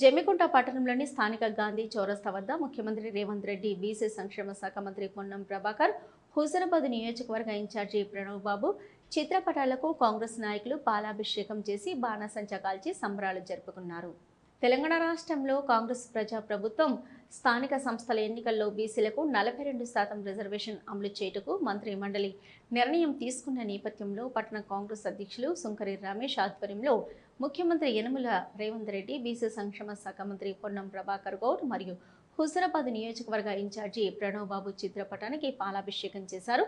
జమ్మికుంట పట్టణంలోని స్థానిక గాంధీ చౌరస్తా వద్ద ముఖ్యమంత్రి రేవంత్ రెడ్డి బీసీ సంక్షేమ శాఖ మంత్రి పొన్నం ప్రభాకర్ హుజరాబాద్ నియోజకవర్గ ఇన్ఛార్జి ప్రణవ్ బాబు చిత్రపటాలకు కాంగ్రెస్ నాయకులు పాలాభిషేకం చేసి బాణసంచ కాల్చి సంబరాలు జరుపుకున్నారు. తెలంగాణ రాష్ట్రంలో కాంగ్రెస్ ప్రజా ప్రభుత్వం స్థానిక సంస్థల ఎన్నికల్లో బీసీలకు నలభై రెండు శాతం రిజర్వేషన్ అమలు చేయుటకు మంత్రి మండలి నిర్ణయం తీసుకున్న నేపథ్యంలో పట్టణ కాంగ్రెస్ అధ్యక్షులు సుంకరి రమేష్ ఆధ్వర్యంలో ముఖ్యమంత్రి యనమల రేవంత్ రెడ్డి బీసీ సంక్షేమ శాఖ మంత్రి పొన్నం ప్రభాకర్ గౌడ్ మరియు హుజరాబాద్ నియోజకవర్గ ఇన్ఛార్జి ప్రణవ్ బాబు చిత్రపటానికి పాలాభిషేకం చేశారు.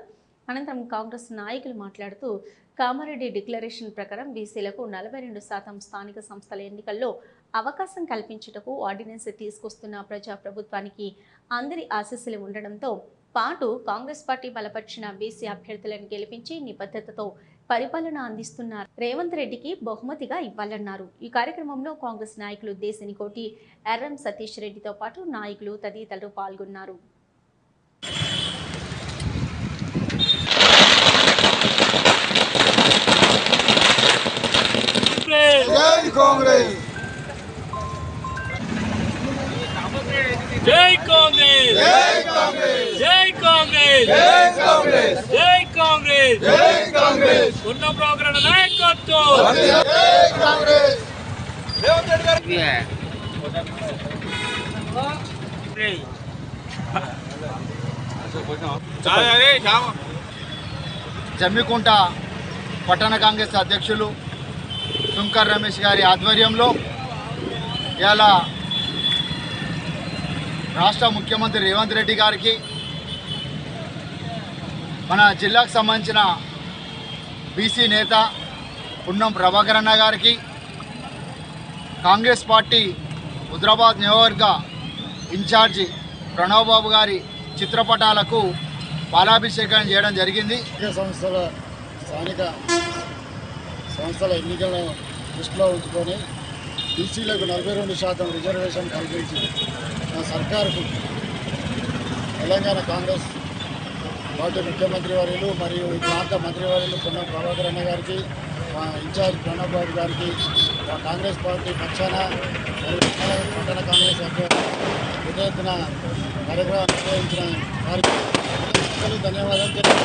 అనంతరం కాంగ్రెస్ నాయకులు మాట్లాడుతూ కామారెడ్డి డిక్లరేషన్ ప్రకారం బీసీలకు నలభై రెండు శాతం స్థానిక సంస్థల ఎన్నికల్లో అవకాశం కల్పించుటకు ఆర్డినెన్స్ తీసుకొస్తున్న ప్రజా ప్రభుత్వానికి అందరి ఆశీస్సులు ఉండడంతో పాటు కాంగ్రెస్ పార్టీ బలపరిచిన బీసీ అభ్యర్థులను గెలిపించి నిబద్ధతతో పరిపాలన అందిస్తున్న రేవంత్ రెడ్డికి బహుమతిగా ఇవ్వాలన్నారు. ఈ కార్యక్రమంలో కాంగ్రెస్ నాయకులు దేశనికోటి ఎర్రం సతీష్ రెడ్డితో పాటు నాయకులు తదితరులు పాల్గొన్నారు. జై కాంగ్రెస్! జై కాంగ్రెస్! జై కాంగ్రెస్! జై కాంగ్రెస్! జై కాంగ్రెస్! జై కాంగ్రెస్! ఉన్న ప్రోగ్రాం నాయకత్వం! జమ్మికుంట పట్టణ కాంగ్రెస్ అధ్యక్షులు శంకర్ రమేష్ గారి ఆధ్వర్యంలో ఇలా రాష్ట్ర ముఖ్యమంత్రి రేవంత్ రెడ్డి గారికి మన జిల్లాకు సంబంధించిన బీసీ నేత పున్నం ప్రభాకర్ అన్న గారికి కాంగ్రెస్ పార్టీ హుద్రాబాద్ నియోజకవర్గ ఇన్ఛార్జి ప్రణవ్ బాబు గారి చిత్రపటాలకు పాలాభిషేకం చేయడం జరిగింది. సంస్థల స్థానిక సంస్థల ఎన్నికలను దృష్టిలో ఉంచుకొని బీసీలకు నలభై రెండు శాతం రిజర్వేషన్ కల్పించి నా సర్కారుకు తెలంగాణ కాంగ్రెస్ పార్టీ ముఖ్యమంత్రి వర్యులు మరియు ఈ ప్రాంత మంత్రివర్యులు పొన్నం ప్రభాకర్ అన్న గారికి మా ఇన్ఛార్జ్ ప్రణబ్ బాబు గారికి మా కాంగ్రెస్ పార్టీ పక్షాన పట్టణ కాంగ్రెస్ అభ్యర్థి కార్యక్రమం నిర్వహించిన వారికి ధన్యవాదాలు